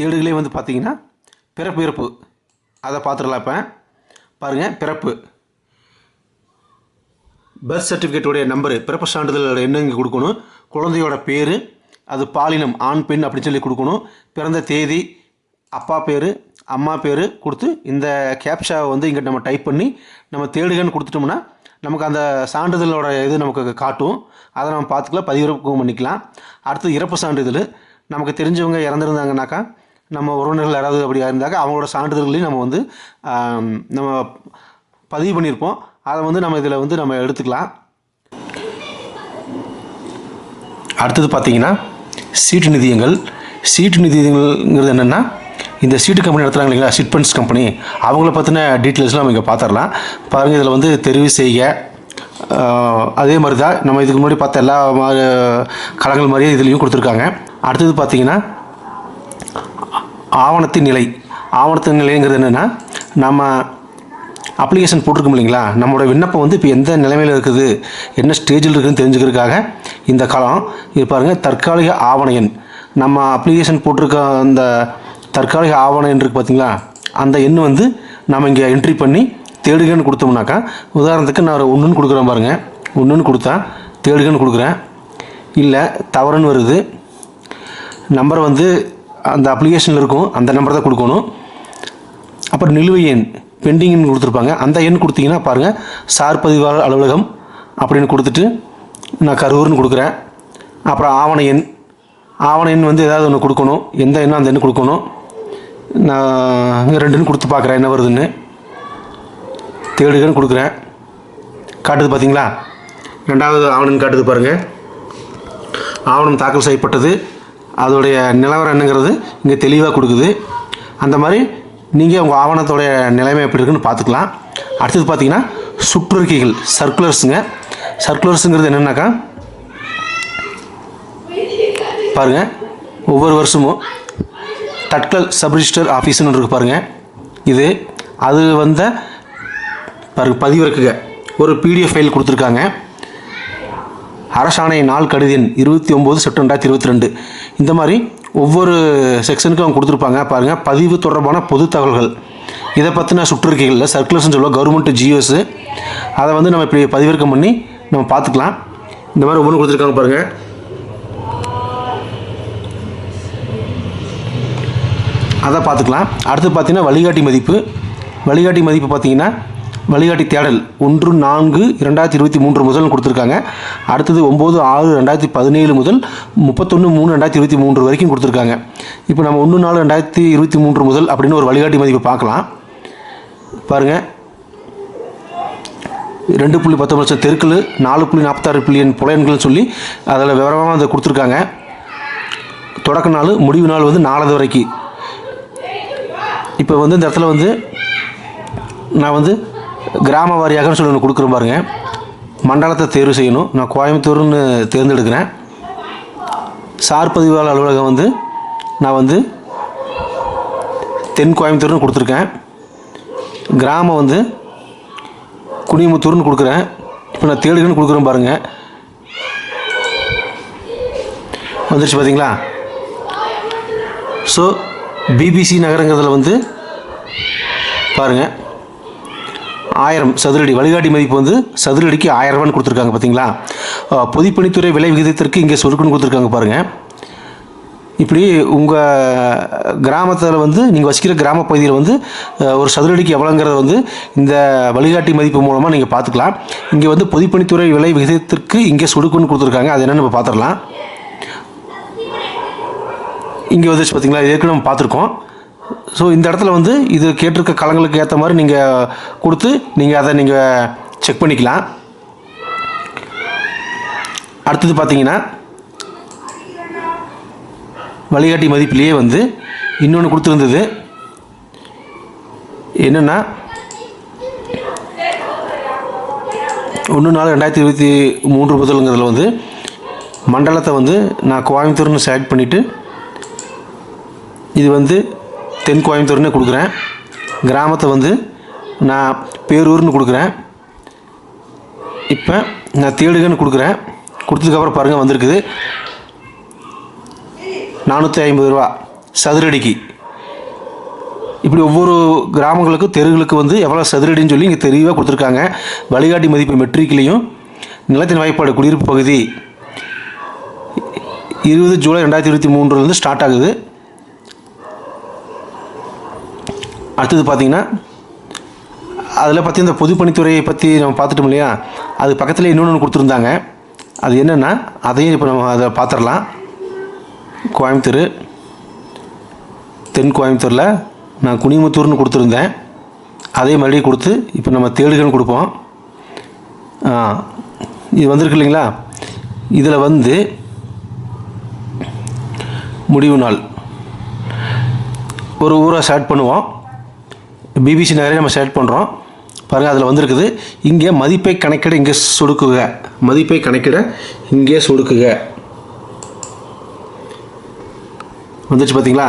தேடுகளே வந்து பார்த்தீங்கன்னா பிறப்பு இறப்பு அதை பார்த்துடலாம் இப்போ. பாருங்கள் பிறப்பு. பர்த் சர்டிஃபிகேட்டோடைய நம்பரு பிறப்பு சான்றிதழோட என்ன இங்கே கொடுக்கணும். குழந்தையோட பேர் அது பாலினம் ஆண் பெண் அப்படின்னு சொல்லி கொடுக்கணும். பிறந்த தேதி அப்பா பேர் அம்மா பேர் கொடுத்து இந்த கேப்ஷாவை வந்து இங்கே நம்ம டைப் பண்ணி நம்ம தேடுகன்னு கொடுத்துட்டோம்னா நமக்கு அந்த சான்றிதழோட இது நமக்கு காட்டும். அதை நம்ம பார்த்துக்கலாம் பதிவிறக்கம் பண்ணிக்கலாம். அடுத்து இறப்பு சான்றிதழ். நமக்கு தெரிஞ்சவங்க இறந்துருந்தாங்கனாக்கா நம்ம உறவினர்கள் யாராவது அப்படி இருந்தாக்க அவங்களோட சான்றிதழ்களையும் நம்ம வந்து நம்ம பதிவு பண்ணியிருப்போம். அதை வந்து நம்ம இதில் வந்து நம்ம எடுத்துக்கலாம். அடுத்தது பார்த்திங்கன்னா சீட்டு நிதியங்கள். சீட்டு நிதியங்கள்ங்கிறது என்னென்னா இந்த சீட்டு கம்பெனி நடத்துகிறாங்க இல்லைங்களா? சிட் கம்பெனி அவங்கள பற்றின டீட்டெயில்ஸ்லாம் நம்ம இங்கே பார்த்துடலாம். பாருங்கள் இதில் வந்து தெரிவு செய்க. அதே மாதிரி தான் நம்ம இதுக்கு முன்னாடி பார்த்த எல்லா மா- களங்கள் மாதிரியே இதுலேயும் கொடுத்துருக்காங்க. அடுத்தது பார்த்தீங்கன்னா ஆவணத்தின் நிலை. ஆவணத்தின் நிலைங்கிறது என்னென்னா நம்ம அப்ளிகேஷன் போட்டிருக்கோம் இல்லைங்களா? நம்மளோட விண்ணப்பம் வந்து இப்போ எந்த நிலைமையில் இருக்குது? என்ன ஸ்டேஜில் இருக்குதுன்னு தெரிஞ்சுக்கிறதுக்காக இந்த காலம் இது பாருங்கள் தற்காலிக ஆவண எண். நம்ம அப்ளிகேஷன் போட்டிருக்க அந்த தற்காலிக ஆவண எண் இருக்குது பார்த்தீங்களா அந்த எண் வந்து நம்ம இங்கே என்ட்ரி பண்ணி தேடுகன்னு கொடுத்தோம்னாக்கா உதாரணத்துக்கு நான் ஒன்றுன்னு கொடுக்குறேன் பாருங்கள் ஒன்றுன்னு கொடுத்தா தேடுகன்னு கொடுக்குறேன். இல்லை தவறுன்னு வருது. நம்பர் வந்து அந்த அப்ளிகேஷனில் இருக்கும் அந்த நம்பர் தான் கொடுக்கணும். அப்புறம் நிலுவை எண் பெண்டிங்னு கொடுத்துருப்பாங்க. அந்த எண் கொடுத்தீங்கன்னா பாருங்கள் சார் பதிவாளர் அலுவலகம் அப்படின்னு கொடுத்துட்டு நான் கரூர்னு கொடுக்குறேன். அப்புறம் ஆவண எண் ஆவண எண் வந்து ஏதாவது ஒன்று கொடுக்கணும். எந்த எண்ணோ அந்த எண் கொடுக்கணும். நான் ரெண்டுன்னு கொடுத்து பார்க்குறேன் என்ன வருதுன்னு. தேடுகன்னு கொடுக்குறேன். காட்டுது பார்த்தீங்களா ரெண்டாவது ஆவணம் காட்டுது பாருங்கள் ஆவணம் தாக்கல் செய்யப்பட்டது. அதோடைய நிலவரம் என்னங்கிறது இங்கே தெளிவாக கொடுக்குது. அந்த மாதிரி நீங்கள் உங்கள் ஆவணத்தோடைய நிலைமை எப்படி இருக்குன்னு பார்த்துக்கலாம். அடுத்தது பார்த்தீங்கன்னா சுற்றறிக்கைகள் சர்க்குலர்ஸுங்க சர்க்குலர்ஸுங்கிறது என்னென்னாக்கா பாருங்கள் ஒவ்வொரு வருஷமும் தட்கல் சப்ரிஜிஸ்டர் ஆஃபீஸ்னு இருக்கு பாருங்கள் இது அது வந்த பாருங்கள் பதிவிறக்குக. ஒரு பிடிஎஃப் ஃபைல் கொடுத்துருக்காங்க. அரசாணை நாள் கடிதம் இருபத்தி ஒம்பது செப்டம்பர் ரெண்டாயிரத்தி இருபத்தி ரெண்டு. இந்த மாதிரி ஒவ்வொரு செக்ஷனுக்கும் அவங்க கொடுத்துருப்பாங்க. பாருங்கள் பதிவு தொடர்பான பொது தகவல்கள். இதை பற்றின சுற்றறிக்கைகளில் சர்க்குலர்ஸ்னு சொல்லுவோம் கவர்மெண்ட் ஜியோஸு அதை வந்து நம்ம இப்படி பதிவிறக்கம் பண்ணி நம்ம பார்த்துக்கலாம். இந்த மாதிரி ஒவ்வொன்றும் கொடுத்துருக்காங்க பாருங்கள் அதை பார்த்துக்கலாம். அடுத்து பார்த்தீங்கன்னா வழிகாட்டி மதிப்பு. வழிகாட்டி மதிப்பு பார்த்தீங்கன்னா வழிகாட்டி தேடல் ஒன்று நான்கு இரண்டாயிரத்தி இருபத்தி மூன்று முதல் கொடுத்துருக்காங்க. அடுத்தது ஒம்பது ஆறு ரெண்டாயிரத்தி பதினேழு முதல் முப்பத்தொன்று மூணு ரெண்டாயிரத்தி இருபத்தி மூன்று வரைக்கும் கொடுத்துருக்காங்க. இப்போ நம்ம ஒன்று நாலு ரெண்டாயிரத்தி இருபத்தி மூன்று முதல் அப்படின்னு ஒரு வழிகாட்டி மதிப்பு பார்க்கலாம். பாருங்கள் ரெண்டு புள்ளி பத்தொம்பது லட்சம் தெருக்கள் நாலு புள்ளி நாற்பத்தாறு பில்லியன் புலையன்கள்னு சொல்லி அதில் விவரமாக அதை கொடுத்துருக்காங்க. தொடக்க நாள் முடிவு நாள் வந்து நாலாவது வரைக்கும் இப்போ வந்து இந்த இடத்துல வந்து நான் வந்து கிராம வாரியாகன்னு சொல்லி ஒன்று கொடுக்குறேன் பாருங்க. மண்டலத்தை தேர்வு செய்யணும். நான் கோயம்புத்தூர்னு தேர்ந்தெடுக்கிறேன். சார் பதிவாளர் அலுவலகம் வந்து நான் வந்து தென் கோயம்புத்தூர்னு கொடுத்துருக்கேன். கிராமம் வந்து குனிமுத்தூர்னு கொடுக்குறேன். இப்போ நான் தேடுகன்னு கொடுக்குறேன் பாருங்கள் வந்துருச்சு பார்த்தீங்களா ஸோ பிபிசி நகரங்கிறதுல வந்து பாருங்கள் ஆயிரம் சதுரடி வழிகாட்டி மதிப்பு வந்து சதுரடிக்கு ஆயிரம் ரூபான்னு கொடுத்துருக்காங்க பார்த்தீங்களா? பொதுப்பணித்துறை விலை விகிதத்திற்கு இங்கே சொருக்குன்னு கொடுத்துருக்காங்க பாருங்கள் இப்படி உங்கள் கிராமத்தில் வந்து நீங்கள் வசிக்கிற கிராம பகுதியில் வந்து ஒரு சதுரடிக்கு எவ்வளோங்கிறத வந்து இந்த வழிகாட்டி மதிப்பு மூலமாக நீங்கள் பார்த்துக்கலாம். இங்கே வந்து பொதுப்பணித்துறை விலை விகிதத்திற்கு இங்கே சொடுக்குன்னு கொடுத்துருக்காங்க. அது என்னென்னு நம்ம பார்த்துடலாம். இங்கே வந்துச்சு பார்த்தீங்களா இது ஏற்கனவே நம்ம பார்த்துருக்கோம். ஸோ இந்த இடத்துல வந்து இது கேட்டிருக்க களங்களுக்கு ஏற்ற மாதிரி நீங்கள் கொடுத்து நீங்கள் அதை நீங்கள் செக் பண்ணிக்கலாம். அடுத்தது பார்த்தீங்கன்னா வழிகாட்டி மதிப்பிலேயே வந்து இன்னொன்று கொடுத்துருந்தது. என்னென்னா ஒன்று நாலு ரெண்டாயிரத்தி இருபத்தி மூன்று முதலுங்கிறதுல வந்து மண்டலத்தை வந்து நான் கோயம்புத்தூர்னு செலக்ட் பண்ணிவிட்டு இது வந்து தென் கோயம்புத்தூர்னு கொடுக்குறேன். கிராமத்தை வந்து நான் பேரூர்னு கொடுக்குறேன். இப்போ நான் தேடுகன்னு கொடுக்குறேன். கொடுத்ததுக்கப்புறம் பாருங்கள் வந்திருக்குது. நானூற்றி ஐம்பது ரூபா சதுரடிக்கு. இப்படி ஒவ்வொரு கிராமங்களுக்கும் தெருவுகளுக்கு வந்து எவ்வளோ சதுரடின்னு சொல்லி இங்கே தெளிவாக கொடுத்துருக்காங்க. வழிகாட்டி மதிப்பு மெட்ரிக்லேயும் நிலத்தின் வாய்ப்பாடு குடியிருப்பு பகுதி இருபது ஜூலை ரெண்டாயிரத்தி இருபத்தி மூன்றுலேருந்து ஸ்டார்ட் ஆகுது. அடுத்தது பார்த்திங்கன்னா அதில் பற்றி இந்த பொதுப்பணித்துறையை பற்றி நம்ம பார்த்துட்டோம் இல்லையா? அது பக்கத்தில் இன்னொன்று கொடுத்துருந்தாங்க. அது என்னென்னா அதையும் இப்போ நம்ம அதை பார்த்துடலாம். கோயம்புத்தூர் தென் கோயம்புத்தூரில் நான் குனிமுத்தூர்னு கொடுத்துருந்தேன். அதே மறுபடியும் கொடுத்து இப்போ நம்ம தேடுகன்னு கொடுப்போம். இது வந்திருக்கு இல்லைங்களா? இதில் வந்து முடிவு நாள். ஒரு ஊரை ஸ்டார்ட் பண்ணுவோம். பிபிசி நகரே நம்ம செலக்ட் பண்ணுறோம் பாருங்கள் அதில் வந்திருக்குது. இங்கே மதிப்பை கணக்கிட இங்கே சொடுக்குக. மதிப்பை கணக்கிட இங்கே சொடுக்குக. வந்துச்சு பார்த்தீங்களா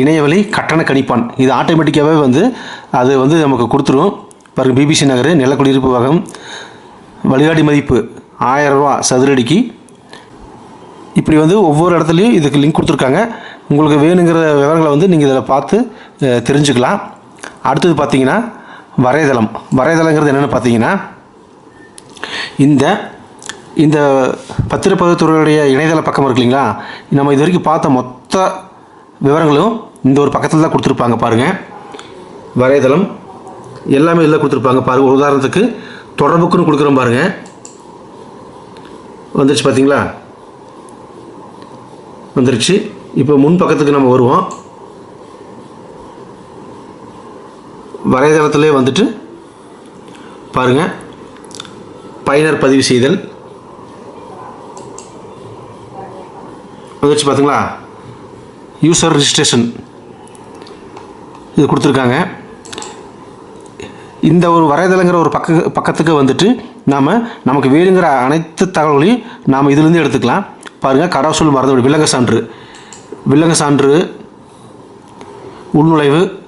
இணையவழி கட்டண கணிப்பான். இது ஆட்டோமேட்டிக்காகவே வந்து அது வந்து நமக்கு கொடுத்துரும். பாருங்கள் பிபிசி நகர் நிலக்குடியிருப்பு வகம் வழிகாட்டி மதிப்பு ஆயிரம் ரூபா சதுரடிக்கு. இப்படி வந்து ஒவ்வொரு இடத்துலையும் இதுக்கு லிங்க் கொடுத்துருக்காங்க. உங்களுக்கு வேணுங்கிற விவரங்களை வந்து நீங்கள் இதில் பார்த்து தெரிஞ்சுக்கலாம். அடுத்தது பார்த்தீங்கன்னா வரைதளம். வரைதளங்கிறது என்னென்னு பார்த்தீங்கன்னா இந்த இந்த பத்திரப்பதிவுத்துறையுடைய இணையதள பக்கம் இருக்கு இல்லைங்களா? நம்ம இது வரைக்கும் பார்த்த மொத்த விவரங்களும் இந்த ஒரு பக்கத்தில் தான் கொடுத்துருப்பாங்க பாருங்கள் வரைதளம் எல்லாமே இதில் கொடுத்துருப்பாங்க பாருங்கள் ஒரு உதாரணத்துக்கு தொடர்புக்குன்னு கொடுக்குறோம் பாருங்கள் வந்துருச்சு பார்த்தீங்களா? வந்துருச்சு. இப்போ முன் பக்கத்துக்கு நம்ம வருவோம். வரைதளத்திலே வந்துட்டு பாருங்கள் பயனர் பதிவு செய்தல். வந்துச்சு பார்த்தீங்களா யூசர் ரிஜிஸ்ட்ரேஷன் இது கொடுத்துருக்காங்க. இந்த ஒரு வரைதளங்கிற ஒரு பக்க பக்கத்துக்கு வந்துட்டு நாம் நமக்கு வேணுங்கிற அனைத்து தகவல்களையும் நாம் இதிலேருந்து எடுத்துக்கலாம். பாருங்கள் கடவுசூல் மறந்து விலங்க சான்று. விலங்க சான்று. உள்நுழைவு.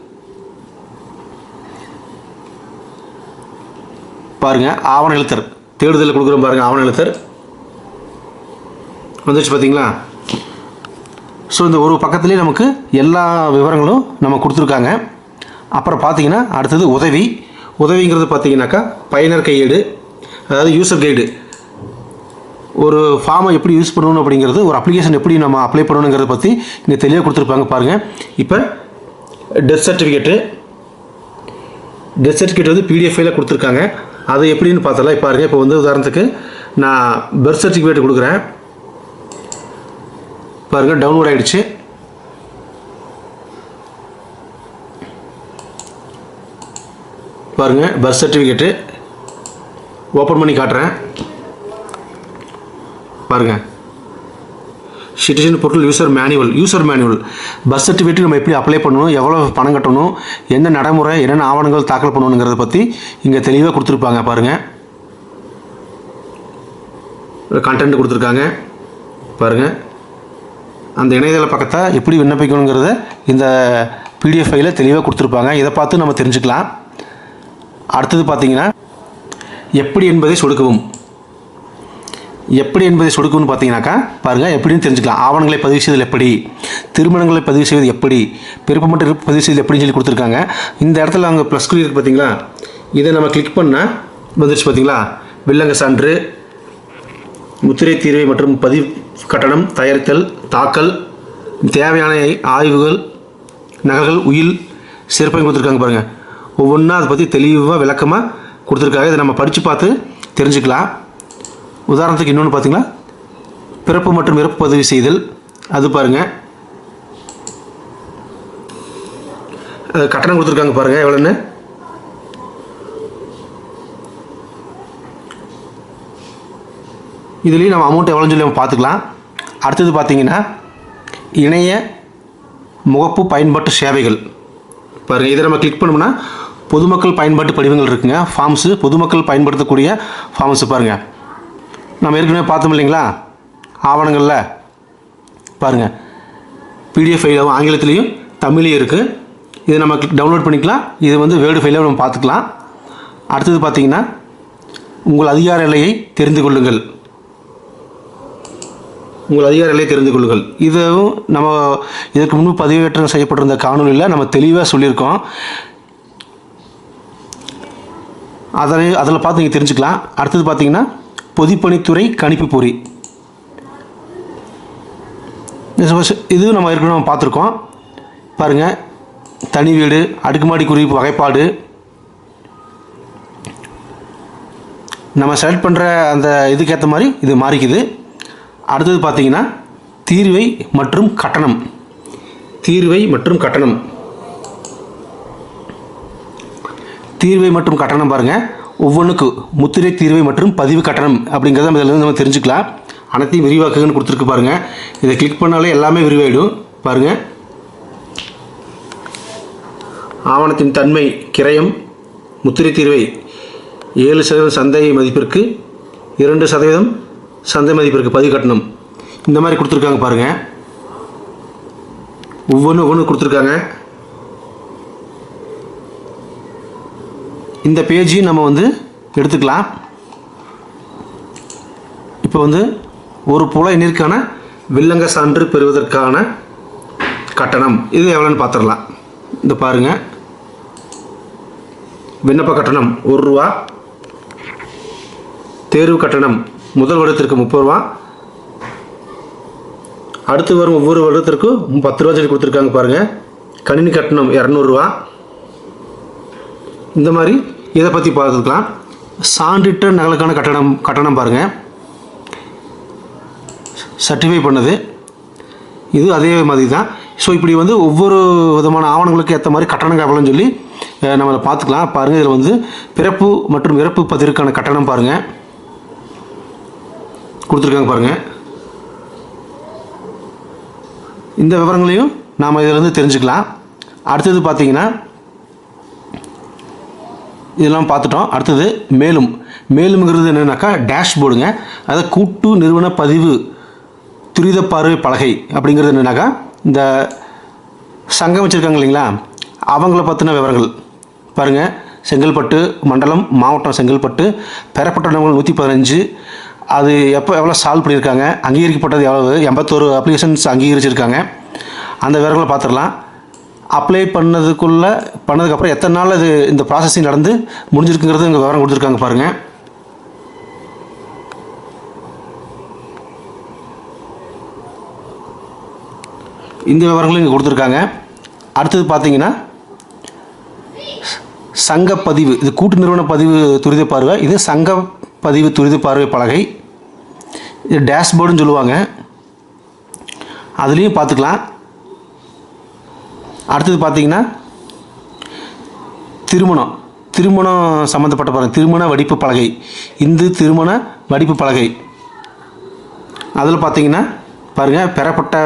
பாருங்கள் ஆவண எழுத்தர். தேடுதலில் கொடுக்குறோம் பாருங்கள் ஆவண எழுத்தர். வந்துச்சு பார்த்தீங்களா ஸோ இந்த ஒரு பக்கத்துலேயே நமக்கு எல்லா விவரங்களும் நம்ம கொடுத்துருக்காங்க. அப்புறம் பார்த்தீங்கன்னா அடுத்தது உதவி. உதவிங்கிறது பார்த்தீங்கன்னாக்கா பயனர் கையேடு அதாவது யூசர் கைடு ஒரு ஃபார்மை எப்படி யூஸ் பண்ணணும் அப்படிங்கிறது ஒரு அப்ளிகேஷன் எப்படி நம்ம அப்ளை பண்ணணுங்கிறத பற்றி இங்கே தெளிவாக கொடுத்துருப்பாங்க பாருங்கள் இப்போ டெத் சர்டிஃபிகேட்டு டெத் சர்டிஃபிகேட் வந்து பிடிஎஃப் ஃபைலில் கொடுத்துருக்காங்க. அது எப்படின்னு பார்த்தலாம் இப்போ பாருங்கள் இப்போ வந்து உதாரணத்துக்கு நான் பர்த் சர்டிஃபிகேட் கொடுக்குறேன். பாருங்கள் டவுன்லோட் ஆகிடுச்சு பாருங்கள் பர்த் சர்டிஃபிகேட்டு ஓப்பன் பண்ணி காட்டுறேன். பாருங்கள் citizen portal user manual user manual birth சர்டிஃபிகேட்டுக்கு நம்ம எப்படி அப்ளை பண்ணணும் எவ்வளோ பணம் கட்டணும் என்ன நடைமுறை என்னென்ன ஆவணங்கள் தாக்கல் பண்ணணுங்கிறத பற்றி இங்கே தெளிவாக கொடுத்துருப்பாங்க பாருங்கள் கண்டென்ட் கொடுத்துருக்காங்க பாருங்கள் அந்த இணையதள பக்கத்தை எப்படி விண்ணப்பிக்கணுங்கிறத இந்த பிடிஎஃப் ஃபைலில் தெளிவாக கொடுத்துருப்பாங்க. இதை பார்த்து நம்ம தெரிஞ்சுக்கலாம். அடுத்தது பார்த்தீங்கன்னா எப்படி என்பதை சொடுக்கவும். எப்படி என்பதை சொடுக்கும்னு பார்த்தீங்கன்னாக்கா பாருங்கள் எப்படின்னு தெரிஞ்சுக்கலாம். ஆவணங்களை பதிவு செய்தல் எப்படி? திருமணங்களை பதிவு செய்வது எப்படி? பிறப்பு மட்டும் பதிவு செய்தல் எப்படின்னு சொல்லி கொடுத்துருக்காங்க. இந்த இடத்துல அவங்க ப்ளஸ் குறி இருக்குது பார்த்தீங்களா இதை நம்ம கிளிக் பண்ணால் வந்துருச்சு பார்த்தீங்களா வில்லங்க சான்று முத்திரை தீர்வை மற்றும் பதிவு கட்டணம் தயாரித்தல் தாக்கல் தேவையான ஆய்வுகள் நகல்கள் உயில் சிறப்பையும் கொடுத்துருக்காங்க பாருங்கள் ஒவ்வொன்றா அதை பற்றி தெளிவாக விளக்கமாக கொடுத்துருக்காங்க. இதை நம்ம படித்து பார்த்து தெரிஞ்சுக்கலாம். உதாரணத்துக்கு இன்னொன்று பார்த்தீங்களா பிறப்பு மற்றும் இறப்பு பதிவு செய்தல். அது பாருங்கள் அது கட்டணம் கொடுத்துருக்காங்க பாருங்கள் எவ்வளோன்னு இதுலேயும் நம்ம அமௌண்ட் எவ்வளோன்னு சொல்லி நம்ம பார்த்துக்கலாம். அடுத்தது பார்த்தீங்கன்னா இணைய முகப்பு பயன்பாட்டு சேவைகள். பாருங்கள் இதை நம்ம கிளிக் பண்ணோம்னா பொதுமக்கள் பயன்பாட்டு படிவங்கள் இருக்குங்க. ஃபார்ம்ஸு பொதுமக்கள் பயன்படுத்தக்கூடிய ஃபார்ம்ஸு பாருங்கள் நம்ம ஏற்கனவே பார்த்தோம் இல்லைங்களா? ஆவணங்களில். பாருங்கள் பிடிஎஃப் ஃபைலாகவும் ஆங்கிலத்துலேயும் தமிழ்லேயும் இருக்குது இதை நம்ம டவுன்லோட் பண்ணிக்கலாம். இது வந்து வேர்டு ஃபைலாக நம்ம பார்த்துக்கலாம். அடுத்தது பார்த்தீங்கன்னா உங்கள் அதிகார எல்லையை தெரிந்து கொள்ளுங்கள். உங்கள் அதிகார நிலையை தெரிந்து கொள்ளுங்கள். இதுவும் நம்ம இதற்கு முன்பு பதிவேற்றம் செய்யப்பட்டிருந்த காணொலியில் நம்ம தெளிவாக சொல்லியிருக்கோம். அதனை அதில் பார்த்து நீங்கள் தெரிஞ்சுக்கலாம். அடுத்தது பார்த்தீங்கன்னா பொதுப்பணித்துறை கணிப்புப்பொறி. இது நம்ம ஏற்கனவே நம்ம பார்த்துருக்கோம். பாருங்கள் தனி வீடு அடுக்குமாடி குறிப்பு வகைப்பாடு. நம்ம செலக்ட் பண்ணுற அந்த இதுக்கேற்ற மாதிரி இது மாறிக்குது. அடுத்தது பார்த்தீங்கன்னா தீர்வை மற்றும் கட்டணம். தீர்வை மற்றும் கட்டணம். தீர்வை மற்றும் கட்டணம் பாருங்கள் ஒவ்வொன்றுக்கு முத்திரை தீர்வை மற்றும் பதிவு கட்டணம் அப்படிங்கிறத நம்ம இதில் நம்ம தெரிஞ்சுக்கலாம். அனைத்தையும் விரிவாக்குங்கன்னு கொடுத்துருக்கு பாருங்கள் இதை கிளிக் பண்ணாலே எல்லாமே விரிவாயிடும். பாருங்கள் ஆவணத்தின் தன்மை கிரயம் முத்திரை தீர்வை ஏழு சதவீதம் சந்தை மதிப்பிற்கு இரண்டு சதவீதம் சந்தை மதிப்பிற்கு பதிவு கட்டணம். இந்த மாதிரி கொடுத்துருக்காங்க பாருங்கள் ஒவ்வொன்று ஒவ்வொன்று கொடுத்துருக்காங்க. இந்த பேஜையும் நம்ம வந்து எடுத்துக்கலாம். இப்போ வந்து ஒரு புல எண்ணிற்கான வில்லங்க சான்று பெறுவதற்கான கட்டணம். இது எவ்வளோன்னு பார்த்துடலாம். இந்த பாருங்கள் விண்ணப்ப கட்டணம் ஒரு ரூபா. தேர்வு கட்டணம் முதல் வருடத்திற்கு முப்பது ரூபா. அடுத்து வரும் ஒவ்வொரு வருடத்திற்கும் பத்து ரூபா சொல்லி கொடுத்துருக்காங்க பாருங்கள் கணினி கட்டணம் இரநூறுவா இந்த மாதிரி இதை பற்றி பார்த்துக்கலாம். சான்றிட்ட நகலுக்கான கட்டணம் கட்டணம் பாருங்கள் சர்டிஃபை பண்ணது. இது அதே மாதிரி தான் ஸோ இப்படி வந்து ஒவ்வொரு விதமான ஆவணங்களுக்கு ஏற்ற மாதிரி கட்டணம் எவ்வளோன்னு சொல்லி நம்மளை நம்ம பார்த்துக்கலாம். பாருங்கள் இதில் வந்து பிறப்பு மற்றும் இறப்பு பதிவுக்கான கட்டணம் பாருங்கள் கொடுத்துருக்காங்க பாருங்கள் இந்த விவரங்களையும் நாம் இதிலேருந்து தெரிஞ்சுக்கலாம். அடுத்தது பார்த்தீங்கன்னா இதெல்லாம் பார்த்துட்டோம். அடுத்தது மேலும். மேலும்ங்கிறது என்னென்னாக்கா டேஷ்போர்டுங்க அதாவது கூட்டு நிறுவன பதிவு துரித பார்வை பலகை அப்படிங்கிறது என்னென்னாக்கா இந்த சங்கம் வச்சுருக்காங்க இல்லைங்களா? அவங்கள பற்றின விவரங்கள். பாருங்கள் செங்கல்பட்டு மண்டலம் மாவட்டம் செங்கல்பட்டு பெறப்பட்ட இடங்கள் நூற்றி பதினஞ்சு. அது எப்போ எவ்வளோ சால்வ் பண்ணியிருக்காங்க? அங்கீகரிக்கப்பட்டது எவ்வளவு? எண்பத்தோரு அப்ளிகேஷன்ஸ் அங்கீகரிச்சிருக்காங்க. அந்த விவரங்களை பார்த்துடலாம். அப்ளை பண்ணதுக்குள்ளே பண்ணதுக்கப்புறம் எத்தனை நாள் அது இந்த ப்ராசஸிங் நடந்து முடிஞ்சிருக்குங்கிறது இங்கே விவரம் கொடுத்துருக்காங்க பாருங்கள் இந்த விவரங்களும் இங்கே கொடுத்துருக்காங்க. அடுத்தது பார்த்தீங்கன்னா சங்க பதிவு இது கூட்டு நிறுவன பதிவு துரித பார்வை இது சங்க பதிவு துரித பார்வை பலகை. இது டேஷ்போர்டுன்னு சொல்லுவாங்க. அதுலேயும் பார்த்துக்கலாம். அடுத்தது பார்த்திங்கன்னா திருமணம். திருமணம் சம்மந்தப்பட்ட பாருங்க. திருமண வடிப்பு பலகை. இந்து திருமண வடிப்பு பலகை. அதில் பார்த்தீங்கன்னா பாருங்கள் பெறப்பட்ட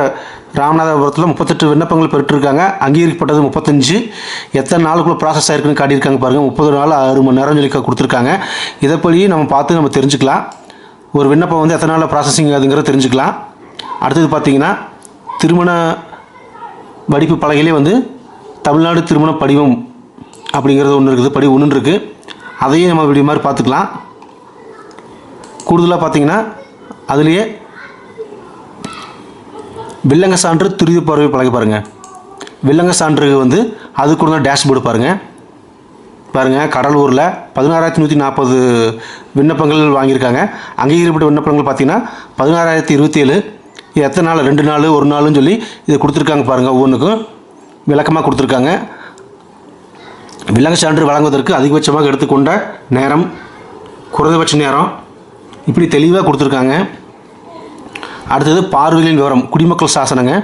ராமநாதபுரத்தில் முப்பத்தெட்டு விண்ணப்பங்கள் பெற்றிருக்காங்க. அங்கீகரிக்கப்பட்டது முப்பத்தஞ்சு. எத்தனை நாளுக்குள்ளே ப்ராசஸ் ஆகிருக்குன்னு காட்டியிருக்காங்க பாருங்கள் முப்பது நாள் ஆறு மணி நேரம் சொல்லி கொடுத்துருக்காங்க. இதைப்படி நம்ம பார்த்து நம்ம தெரிஞ்சுக்கலாம். ஒரு விண்ணப்பம் வந்து எத்தனை நாளில் ப்ராசஸிங் அதுங்கிறத தெரிஞ்சுக்கலாம். அடுத்தது பார்த்திங்கன்னா திருமண வடிப்பு பலகையிலே வந்து தமிழ்நாடு திருமண படிவம் அப்படிங்கிறது ஒன்று இருக்குது படி ஒன்று இருக்குது அதையும் நம்ம இப்படி மாதிரி பார்த்துக்கலாம். கூடுதலாக பார்த்தீங்கன்னா அதுலேயே வில்லங்க சான்று துரித பார்வை பழகி பாருங்கள் வில்லங்க சான்று வந்து அது கூட டேஷ்போர்டு பாருங்கள் பாருங்கள் கடலூரில் பதினாறாயிரத்தி நூற்றி நாற்பது விண்ணப்பங்கள் வாங்கியிருக்காங்க. அங்கீகரிக்கப்பட்ட விண்ணப்பங்கள் பார்த்திங்கன்னா பதினாறாயிரத்தி இருபத்தி ஏழு எத்தனை நாள்? ரெண்டு நாள் ஒரு நாள்னு சொல்லி இது கொடுத்துருக்காங்க பாருங்கள் ஒவ்வொன்றுக்கும். விளக்கமாக கொடுத்துருக்காங்க. விலங்கு சான்று வழங்குவதற்கு அதிகபட்சமாக எடுத்துக்கொண்ட நேரம் குறைந்தபட்ச நேரம் இப்படி தெளிவாக கொடுத்துருக்காங்க. அடுத்தது பார்வைகளின் விவரம் குடிமக்கள் சாசனங்க.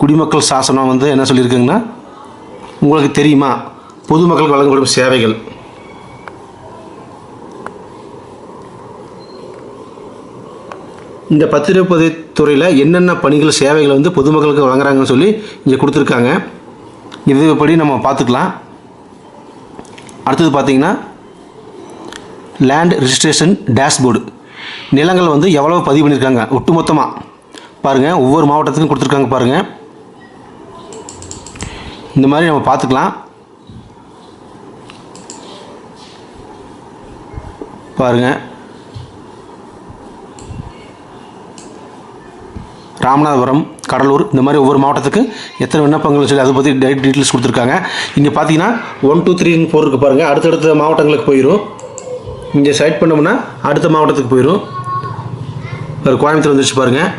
குடிமக்கள் சாசனம் வந்து என்ன சொல்லியிருக்குங்கன்னா உங்களுக்கு தெரியுமா? பொதுமக்களுக்கு வழங்கப்படும் சேவைகள். இந்த பத்திரப்பதி துறையில் என்னென்ன பணிகள் சேவைகள் வந்து பொதுமக்களுக்கு வழங்குறாங்கன்னு சொல்லி இங்கே கொடுத்துருக்காங்க. இதுபடி நம்ம பார்த்துக்கலாம். அடுத்தது பார்த்திங்கன்னா லேண்ட் ரிஜிஸ்ட்ரேஷன் டேஷ்போர்டு நிலங்கள் வந்து எவ்வளோ பதிவு பண்ணியிருக்காங்க? ஒட்டுமொத்தமாக பாருங்கள் ஒவ்வொரு மாவட்டத்துக்கும் கொடுத்துருக்காங்க பாருங்கள் இந்த மாதிரி நம்ம பார்த்துக்கலாம். பாருங்கள் ராமநாதபுரம் கடலூர் இந்த மாதிரி ஒவ்வொரு மாவட்டத்துக்கு எத்தனை விண்ணப்பங்கள் சொல்லி அதை பற்றி டேட் டீட்டெயில்ஸ் கொடுத்துருக்காங்க. இங்கே பார்த்தீங்கன்னா ஒன் டூ த்ரீ ஃபோர் இருக்குது பாருங்கள் அடுத்தடுத்த மாவட்டங்களுக்கு போயிடும் இங்கே செலக்ட் பண்ணோம்னா அடுத்த மாவட்டத்துக்கு போயிடும் ஒரு கோயம்புத்தூர் வந்துருச்சு பாருங்கள்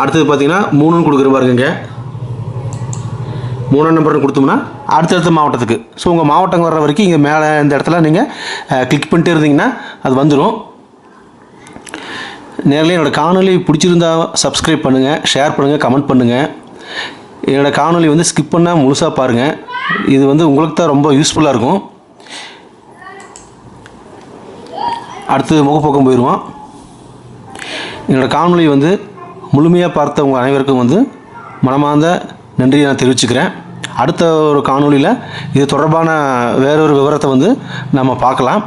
அடுத்தது பார்த்தீங்கன்னா மூணுன்னு கொடுக்குற பாருங்க மூணாம் நம்பர்னு கொடுத்தோம்னா அடுத்தடுத்த மாவட்டத்துக்கு. ஸோ உங்கள் மாவட்டம் வர்ற வரைக்கும் இங்கே மேலே இந்த இடத்துல நீங்கள் கிளிக் பண்ணிட்டே இருந்தீங்கன்னா அது வந்துடும் நேரில் என்னோடய காணொலி பிடிச்சிருந்தா சப்ஸ்கிரைப் பண்ணுங்கள் ஷேர் பண்ணுங்கள் கமெண்ட் பண்ணுங்கள் என்னோடய காணொலி வந்து ஸ்கிப் பண்ணால் முழுசாக பாருங்கள் இது வந்து உங்களுக்கு தான் ரொம்ப யூஸ்ஃபுல்லாக இருக்கும். அடுத்து முகப்போக்கம் போயிடுவோம் என்னோடய காணொலி வந்து முழுமையாக பார்த்த உங்கள் அனைவருக்கும் வந்து மனமார்ந்த நன்றியை நான் தெரிவிச்சுக்கிறேன். அடுத்த ஒரு காணொளியில் இது தொடர்பான வேறொரு விவரத்தை வந்து நம்ம பார்க்கலாம்.